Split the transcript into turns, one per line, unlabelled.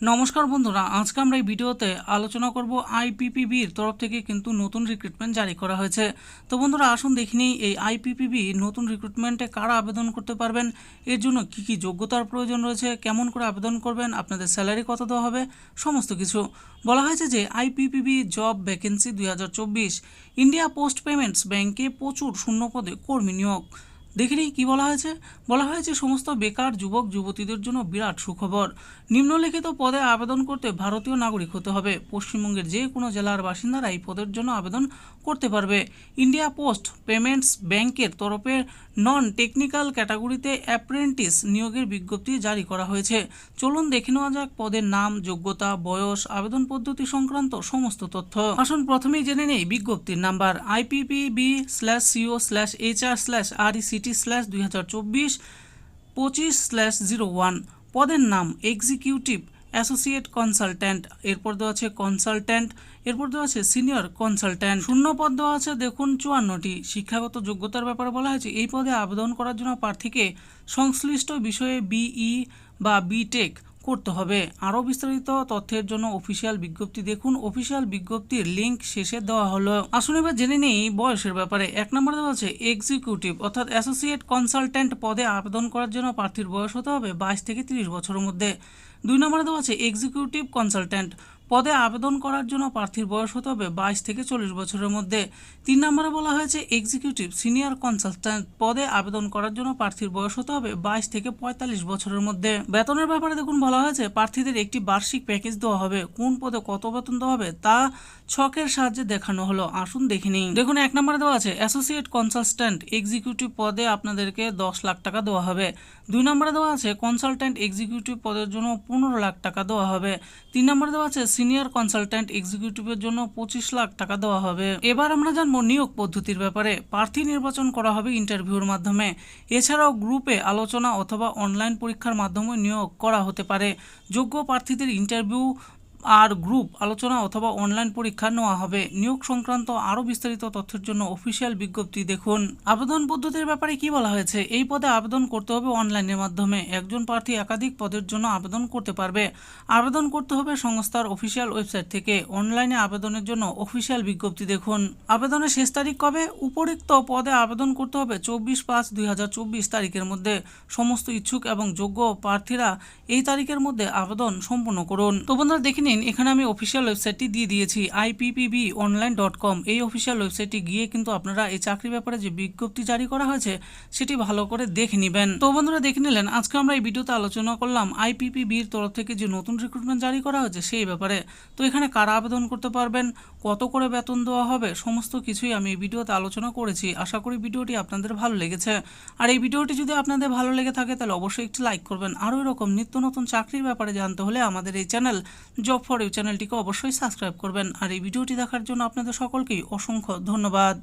নমস্কার বন্ধুরা, আজকে আমরা এই ভিডিওতে আলোচনা করব আইপিপিবির তরফ থেকে কিন্তু নতুন রিক্রুটমেন্ট জারি করা হয়েছে। তো বন্ধুরা, আসুন দেখিনি এই আইপিপিবি নতুন রিক্রুটমেন্টে কারা আবেদন করতে পারবেন? এর জন্য কি কি যোগ্যতার প্রয়োজন রয়েছে? কেমন করে আবেদন করবেন? আপনাদের স্যালারি কত দেওয়া হবে? সমস্ত কিছু। বলা হয়েছে যে আইপিপিবি জব ভ্যাকেন্সি দুই হাজার চব্বিশ ইন্ডিয়া পোস্ট পেমেন্টস ব্যাংকে প্রচুর শূন্যপদে কর্মী নিয়োগ। দেখিনি কি বলা হয়েছে। বলা হয়েছে, সমস্ত বেকার যুবক, যুবতীদের জন্য বিরাট সুখবর। নিম্নলিখিত পদে আবেদন করতে ভারতীয় নাগরিক হতে হবে। পশ্চিমবঙ্গের যে কোনো জেলার বাসিন্দারা এই পদের জন্য আবেদন করতে পারবে। ইন্ডিয়া পোস্ট পেমেন্টস ব্যাংকের তরফে নন টেকনিক্যাল ক্যাটাগরিতে অ্যাপ্রেন্টিস নিয়োগের বিজ্ঞপ্তি জারি করা হয়েছে। চলুন দেখে নেওয়া যাক পদের নাম, যোগ্যতা, বয়স, আবেদন পদ্ধতি সংক্রান্ত সমস্ত তথ্য। আসুন প্রথমেই জেনে নেই বিজ্ঞপ্তির number. IPPB slash CO slash HR slash RECT slash দুই হাজার চব্বিশ, পঁচিশ স্ল্যাশ জিরো ওয়ান পদের নাম এক্সিকিউটিভ অ্যাসোসিয়েট কনসালট্যান্ট এরপর দেওয়া আছে কনসালট্যান্ট এরপর দেওয়া আছে সিনিয়র কনসালট্যান্ট শূন্য পদ দেওয়া আছে দেখুন চুয়ান্নটি। শিক্ষাগত যোগ্যতার ব্যাপারে বলা হয়েছে, এই পদে আবেদন করার জন্য প্রার্থীকে সংশ্লিষ্ট বিষয়ে বিই বা বিটেক করতে হবে। আরও বিস্তারিত তথ্যের জন্য অফিসিয়াল বিজ্ঞপ্তি দেখুন। অফিসিয়াল বিজ্ঞপ্তির লিঙ্ক শেষে দেওয়া হলো। আসুন এবার জেনে নেই বয়সের ব্যাপারে। এক নম্বর দেওয়া আছে এক্সিকিউটিভ অর্থাৎ অ্যাসোসিয়েট কনসালট্যান্ট পদে আবেদন করার জন্য প্রার্থীর বয়স হতে হবে বাইশ থেকে তিরিশ বছরের মধ্যে। দুই নম্বরে দেওয়া আছে এক্সিকিউটিভ কনসালট্যান্ট পদে আবেদন করার জন্য প্রার্থীর বয়স হতে হবে বাইশ থেকে চল্লিশ বছরের মধ্যে। তিন নম্বরে বলা হয়েছে, এক্সিকিউটিভ সিনিয়র কনসালট্যান্ট পদে আবেদন করার জন্য প্রার্থীর বয়স হতে হবে বাইশ থেকে পঁয়তাল্লিশ বছরের মধ্যে। বেতনের ব্যাপারে দেখুন বলা হয়েছে, প্রার্থীদের একটি বার্ষিক প্যাকেজ দেওয়া হবে। কোন পদে কত বেতন দেওয়া হবে তা ছকের সাহায্যে দেখানো হলো। আসুন দেখে নিই। দেখুন, এক নম্বরে দেওয়া আছে, অ্যাসোসিয়েট কনসালট্যান্ট এক্সিকিউটিভ পদে আপনাদেরকে দশ লাখ টাকা দেওয়া হবে। দুই নম্বরে দেওয়া আছে, কনসালট্যান্ট এক্সিকিউটিভ পদের জন্য পনেরো লাখ টাকা দেওয়া হবে। তিন নম্বরে দেওয়া আছে সিনিয়র কনসালট্যান্ট এক্সিকিউটিভের জন্য পঁচিশ লাখ টাকা দেওয়া হবে। এবার আমরা জানব নিয়োগ পদ্ধতির ব্যাপারে। প্রার্থী নির্বাচন করা হবে ইন্টারভিউর মাধ্যমে। এছাড়াও গ্রুপে আলোচনা অথবা অনলাইন পরীক্ষার মাধ্যমে নিয়োগ করা হতে পারে। যোগ্য প্রার্থীদের ইন্টারভিউ আর গ্রুপ আলোচনা অথবা অনলাইন পরীক্ষা নেওয়া হবে। নিয়োগ সংক্রান্ত আরও বিস্তারিত তথ্যের জন্য অফিসিয়াল বিজ্ঞপ্তি দেখুন। আবেদন পদ্ধতির ব্যাপারে কি বলা হয়েছে? এই পদে আবেদন করতে হবে অনলাইনের মাধ্যমে। একজন প্রার্থী একাধিক পদের জন্য আবেদন করতে পারবে। আবেদন করতে হবে সংস্থার অফিসিয়াল ওয়েবসাইট থেকে। অনলাইনে আবেদনের জন্য অফিসিয়াল বিজ্ঞপ্তি দেখুন। আবেদনের শেষ তারিখ কবে? উপরিক্ত পদে আবেদন করতে হবে চব্বিশ পাঁচ দুই তারিখের মধ্যে। সমস্ত ইচ্ছুক এবং যোগ্য প্রার্থীরা এই তারিখের মধ্যে আবেদন সম্পূর্ণ করুন। তো বন্ধুরা, দেখে নিন এখানে আমি অফিসিয়াল ওয়েবসাইটটি দিয়ে দিয়েছি আইপিপিবি অনলাইন ডট কম এই অফিসিয়াল ওয়েবসাইটটি গিয়ে কিন্তু আপনারা এই চাকরি ব্যাপারে যে বিজ্ঞপ্তি জারি করা হয়েছে, সেটি ভালো করে দেখে নেবেন। তো বন্ধুরা, দেখে নিলেন, আজকে আমরা এই ভিডিওতে আলোচনা করলাম আইপিপিবির তরফ থেকে যে নতুন রিক্রুটমেন্ট জারি করা হয়েছে সেই ব্যাপারে। তো এখানে কারা আবেদন করতে পারবেন, কত করে বেতন দেওয়া হবে, সমস্ত কিছুই আমি এই ভিডিওতে আলোচনা করেছি। আশা করি ভিডিওটি আপনাদের ভালো লেগেছে। আর এই ভিডিওটি যদি আপনাদের ভালো লেগে থাকে, তাহলে অবশ্যই একটি লাইক করবেন। আরও এরকম নিত্য নতুন চাকরির ব্যাপারে জানতে হলে আমাদের এই চ্যানেল জব ফর ইউ চ্যানেলটিকে অবশ্যই সাবস্ক্রাইব করবেন। আর এই ভিডিওটি দেখার জন্য আপনাদের সকলকেই অসংখ্য ধন্যবাদ।